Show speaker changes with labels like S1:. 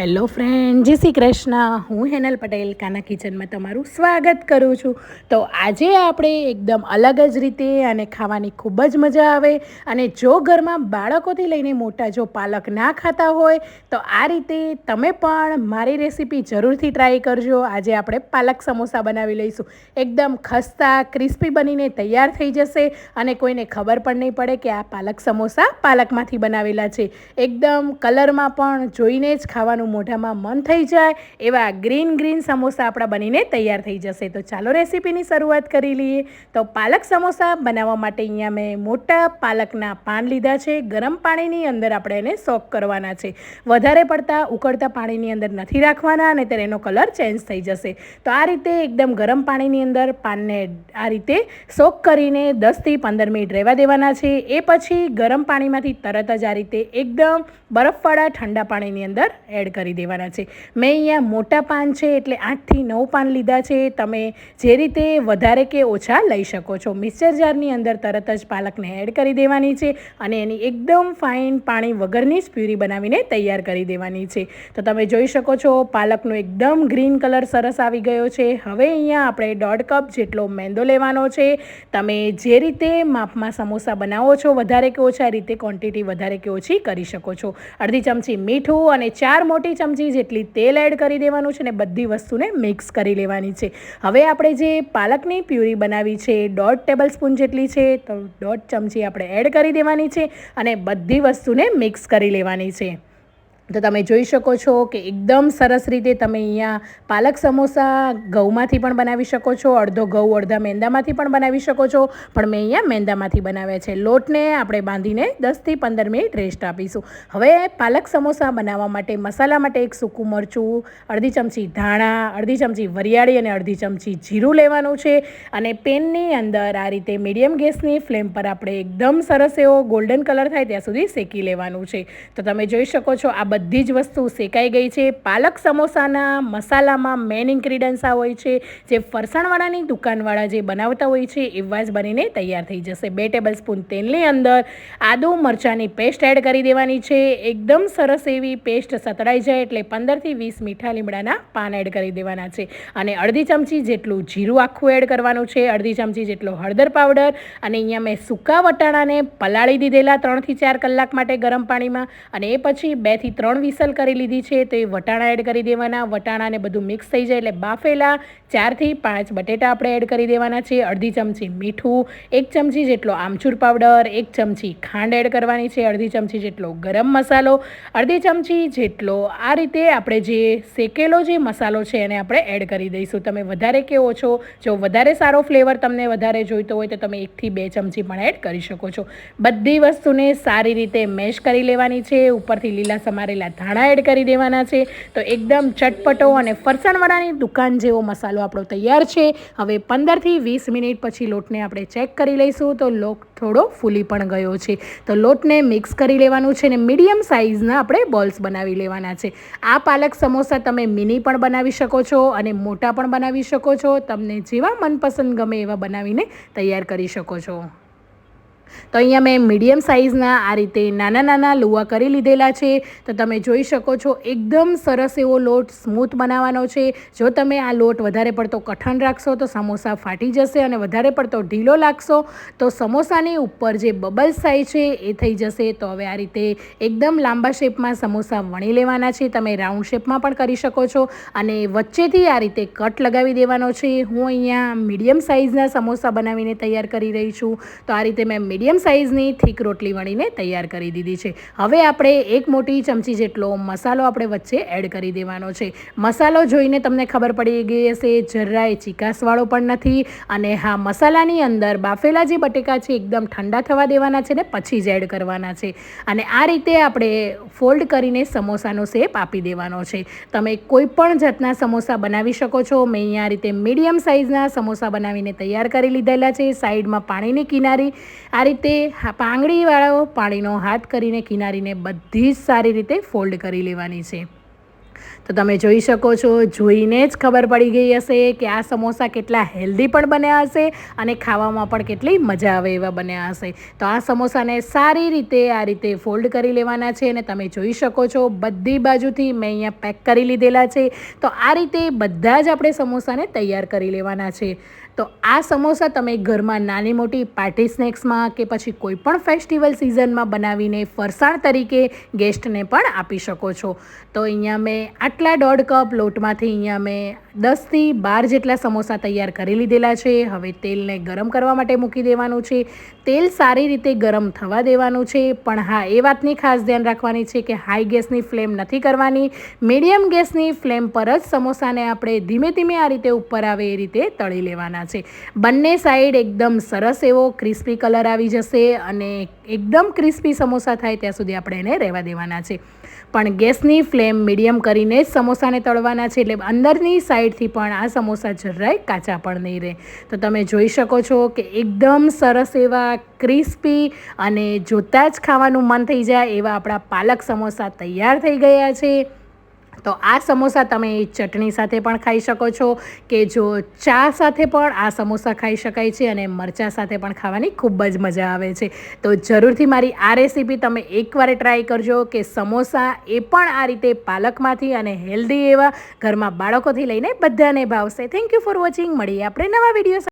S1: Hello friend, જય શ્રી કૃષ્ણ. હું હેનલ પટેલ, કાના કિચનમાં તમારું સ્વાગત કરું છું. તો આજે આપણે એકદમ અલગ જ રીતે અને ખાવાની ખૂબ જ મજા આવે. અને જો ઘરમાં બાળકોથી લઈને મોટા જો પાલક ના ખાતા હોય, તો આ રીતે તમે પણ મારી રેસીપી જરૂરથી ટ્રાય કરજો. આજે આપણે પાલક સમોસા બનાવી લઈશું. એકદમ ખસ્તા, ક્રિસ્પી બનીને તૈયાર થઈ જશે. અને કોઈને ખબર પણ નહીં પડે કે આ પાલક સમોસા પાલકમાંથી બનાવેલા છે. એકદમ કલરમાં પણ જોઈને જ ખાવાનું મોઢામાં મન થઈ જાય એવા ગ્રીન ગ્રીન સમોસા આપણા બનીને તૈયાર થઈ જશે. તો ચાલો રેસીપીની શરૂઆત કરી લઈએ. તો પાલક સમોસા બનાવવા માટે અહીંયા મેં મોટા પાલકના પાન લીધા છે. ગરમ પાણીની અંદર આપણે એને સોક કરવાના છે. વધારે પડતા ઉકળતા પાણીની અંદર નથી રાખવાના અને તેનો કલર ચેન્જ થઈ જશે. તો આ રીતે એકદમ ગરમ પાણીની અંદર પાનને આ રીતે સોક કરીને દસથી પંદર મિનિટ રહેવા દેવાના છે. એ પછી ગરમ પાણીમાંથી તરત જ આ રીતે એકદમ બરફવાળા ઠંડા પાણીની અંદર એડ કરી દેવાના છે. મેં અહીંયા મોટા પાન છે એટલે આઠથી નવ પાન લીધા છે. તમે જે રીતે વધારે કે ઓછા લઈ શકો છો. મિક્સર જારની અંદર તરત જ પાલકને એડ કરી દેવાની છે અને એની એકદમ ફાઇન પાણી વગરની જ પ્યુરી બનાવીને તૈયાર કરી દેવાની છે. તો તમે જોઈ શકો છો, પાલકનો એકદમ ગ્રીન કલર સરસ આવી ગયો છે. હવે અહીંયા આપણે દોઢ કપ જેટલો મેંદો લેવાનો છે. તમે જે રીતે માપમાં સમોસા બનાવો છો, વધારે કે ઓછા રીતે ક્વોન્ટિટી વધારે કે ઓછી કરી શકો છો. અડધી ચમચી મીઠું અને ચાર મોટી ચમચી જેટલી તેલ એડ કરી દેવાનું છે અને બધી વસ્તુને મિક્સ કરી લેવાની છે. હવે આપણે જે પાલકની પ્યુરી બનાવી છે, દોઢ ટેબલ સ્પૂન જેટલી છે, તો દોઢ ચમચી આપણે એડ કરી દેવાની છે અને બધી વસ્તુને મિક્સ કરી લેવાની છે. તો તમે જોઈ શકો છો કે એકદમ સરસ રીતે તમે અહીંયા પાલક સમોસા ઘઉંમાંથી પણ બનાવી શકો છો, અડધો ઘઉં, અડધા મેંદામાંથી પણ બનાવી શકો છો. પણ મેં અહીંયા મેંદામાંથી બનાવ્યા છે. લોટને આપણે બાંધીને દસથી પંદર મિનિટ રેસ્ટ આપીશું. હવે પાલક સમોસા બનાવવા માટે મસાલા માટે એક સૂકું મરચું, અડધી ચમચી ધાણા, અડધી ચમચી વરિયાળી અને અડધી ચમચી જીરું લેવાનું છે. અને પેનની અંદર આ રીતે મીડિયમ ગેસની ફ્લેમ પર આપણે એકદમ સરસ એવો ગોલ્ડન કલર થાય ત્યાં સુધી શેકી લેવાનું છે. તો તમે જોઈ શકો છો આ બધી જ વસ્તુ શેકાઈ ગઈ છે. પાલક સમોસાના મસાલામાં મેન ઇન્ગ્રીડિયન્ટ્સ આ હોય છે. જે ફરસાણવાળાની દુકાનવાળા જે બનાવતા હોય છે, એવા જ બનીને તૈયાર થઈ જશે. બે ટેબલ સ્પૂન તેલની અંદર આદુ મરચાંની પેસ્ટ એડ કરી દેવાની છે. એકદમ સરસ એવી પેસ્ટ સતળાઈ જાય એટલે પંદરથી વીસ મીઠા લીમડાના પાન એડ કરી દેવાના છે. અને અડધી ચમચી જેટલું જીરું આખું એડ કરવાનું છે. અડધી ચમચી જેટલો હળદર પાવડર અને અહીંયા મેં સૂકા વટાણાને પલાળી દીધેલા ત્રણથી ચાર કલાક માટે ગરમ પાણીમાં અને એ પછી બેથી ત્રણ ત્રણ વિસલ કરી લીધી છે. તો એ વટાણા એડ કરી દેવાના. વટાણાને બધું મિક્સ થઈ જાય એટલે બાફેલા. ચારથી પાંચ બટેટા આપણે એડ કરી દેવાના છે. અડધી ચમચી મીઠું, એક ચમચી જેટલો આમચૂર પાવડર, એક ચમચી ખાંડ એડ કરવાની છે. અડધી ચમચી જેટલો ગરમ મસાલો, અડધી ચમચી જેટલો આ રીતે આપણે જે શેકેલો જે મસાલો છે એને આપણે એડ કરી દઈશું. તમે વધારે કે ઓછો જો વધારે સારો ફ્લેવર તમને વધારે જોઈતો હોય તો તમે એકથી બે ચમચી પણ એડ કરી શકો છો. બધી વસ્તુને સારી રીતે મેશ કરી લેવાની છે. ઉપરથી લીલા સમારેલા લીલા ધાણા એડ કરી દેવાના છે. તો એકદમ ચટપટો અને ફરસાણવાળાની દુકાન જેવો મસાલો આપણો તૈયાર છે. હવે પંદરથી વીસ મિનિટ પછી લોટને આપણે ચેક કરી લઈશું. તો લોટ થોડો ફૂલી પણ ગયો છે. તો લોટને મિક્સ કરી લેવાનું છે ને મીડિયમ સાઇઝના આપણે બોલ્સ બનાવી લેવાના છે. આ પાલક સમોસા તમે મિની પણ બનાવી શકો છો અને મોટા પણ બનાવી શકો છો. તમને જેવા મનપસંદ ગમે એવા બનાવીને તૈયાર કરી શકો છો. તો અહીંયા મેં મીડિયમ સાઇઝના આ રીતે નાના નાના લુવા કરી લીધેલા છે. તો તમે જોઈ શકો છો, એકદમ સરસ એવો લોટ સ્મૂથ બનાવવાનો છે. જો તમે આ લોટ વધારે પડતો કઠણ રાખશો તો સમોસા ફાટી જશે અને વધારે પડતો ઢીલો લાગશો તો સમોસાની ઉપર જે બબલ્સ થાય છે એ થઈ જશે. તો હવે આ રીતે એકદમ લાંબા શેપમાં સમોસા વણી લેવાના છે. તમે રાઉન્ડ શેપમાં પણ કરી શકો છો અને વચ્ચેથી આ રીતે કટ લગાવી દેવાનો છે. હું અહીંયા મીડિયમ સાઇઝના સમોસા બનાવીને તૈયાર કરી રહી છું. તો આ રીતે મેં મીડિયમ સાઇઝની થીક રોટલી વણીને તૈયાર કરી દીધી છે. હવે આપણે એક મોટી ચમચી જેટલો મસાલો આપણે વચ્ચે એડ કરી દેવાનો છે. મસાલો જોઈને તમને ખબર પડી ગઈ હશે, જરાય ચીકાસવાળો પણ નથી અને હા, મસાલાની અંદર બાફેલા જે બટેકા છે, એકદમ ઠંડા થવા દેવાના છે ને પછી જ એડ કરવાના છે. અને આ રીતે આપણે ફોલ્ડ કરીને સમોસાનો શેપ આપી દેવાનો છે. તમે કોઈ પણ જાતના સમોસા બનાવી શકો છો. મેં અહીંયા રીતે મીડિયમ સાઇઝના સમોસા બનાવીને તૈયાર કરી લીધેલા છે. સાઈડમાં પાણીની કિનારી. આ રીતે પાંગળીવાળો પાણીનો હાથ કરીને કિનારીને બધી જ સારી રીતે ફોલ્ડ કરી લેવાની છે. તો તમે જોઈ શકો છો, જોઈને જ ખબર પડી ગઈ હશે કે આ સમોસા કેટલા હેલ્ધી પણ બન્યા હશે અને ખાવામાં પણ કેટલી મજા આવે એવા બન્યા હશે. તો આ સમોસાને સારી રીતે, આ રીતે ફોલ્ડ કરી લેવાના છે અને તમે જોઈ શકો છો, બધી બાજુથી મેં અહીંયા પેક કરી લીધેલા છે. તો આ રીતે બધા જ આપણે સમોસાને તૈયાર કરી લેવાના છે. તો આ સમોસા તમે ઘરમાં નાની મોટી પાર્ટી સ્નેક્સમાં કે પછી કોઈ પણ ફેસ્ટિવલ સિઝનમાં બનાવીને ફરસાણ તરીકે ગેસ્ટને પણ આપી શકો છો. તો અહીંયા મેં આટલા દોઢ કપ લોટમાંથી અહીંયા મેં દસથી બાર જેટલા સમોસા તૈયાર કરી લીધેલા છે. હવે તેલને ગરમ કરવા માટે મૂકી દેવાનું છે. તેલ સારી રીતે ગરમ થવા દેવાનું છે. પણ હા, એ વાતની ખાસ ધ્યાન રાખવાની છે કે હાઈ ગેસની ફ્લેમ નથી કરવાની. મીડિયમ ગેસની ફ્લેમ પર જ સમોસાને આપણે ધીમે ધીમે આ રીતે ઉપર આવે એ રીતે તળી લેવાના છે. બંને સાઈડ એકદમ સરસ એવો ક્રિસ્પી કલર આવી જશે અને એકદમ ક્રિસ્પી સમોસા થાય ત્યાં સુધી આપણે એને રહેવા દેવાના છે. પણ ગેસની ફ્લેમ મીડિયમ કરીને જ સમોસાને તળવાના છે એટલે અંદરની સાઈડથી પણ આ સમોસા જરાય કાચા પણ નહીં રહે. તો તમે જોઈ શકો છો કે એકદમ સરસ એવા ક્રિસ્પી અને જોતાં જ ખાવાનું મન થઈ જાય એવા આપણા પાલક સમોસા તૈયાર થઈ ગયા છે. તો આ સમોસા તમે ચટણી સાથે પણ ખાઈ શકો છો કે જો ચા સાથે પણ આ સમોસા ખાઈ શકાય છે અને મરચાં સાથે પણ ખાવાની ખૂબ જ મજા આવે છે. તો જરૂરથી મારી આ રેસીપી તમે એકવાર ટ્રાય કરજો કે સમોસા એ પણ આ રીતે પાલકમાંથી અને હેલ્ધી એવા ઘરમાં બાળકોથી લઈને બધાને ભાવશે. થેન્ક યુ ફોર વોચિંગ મળીએ આપણે નવા વીડિયો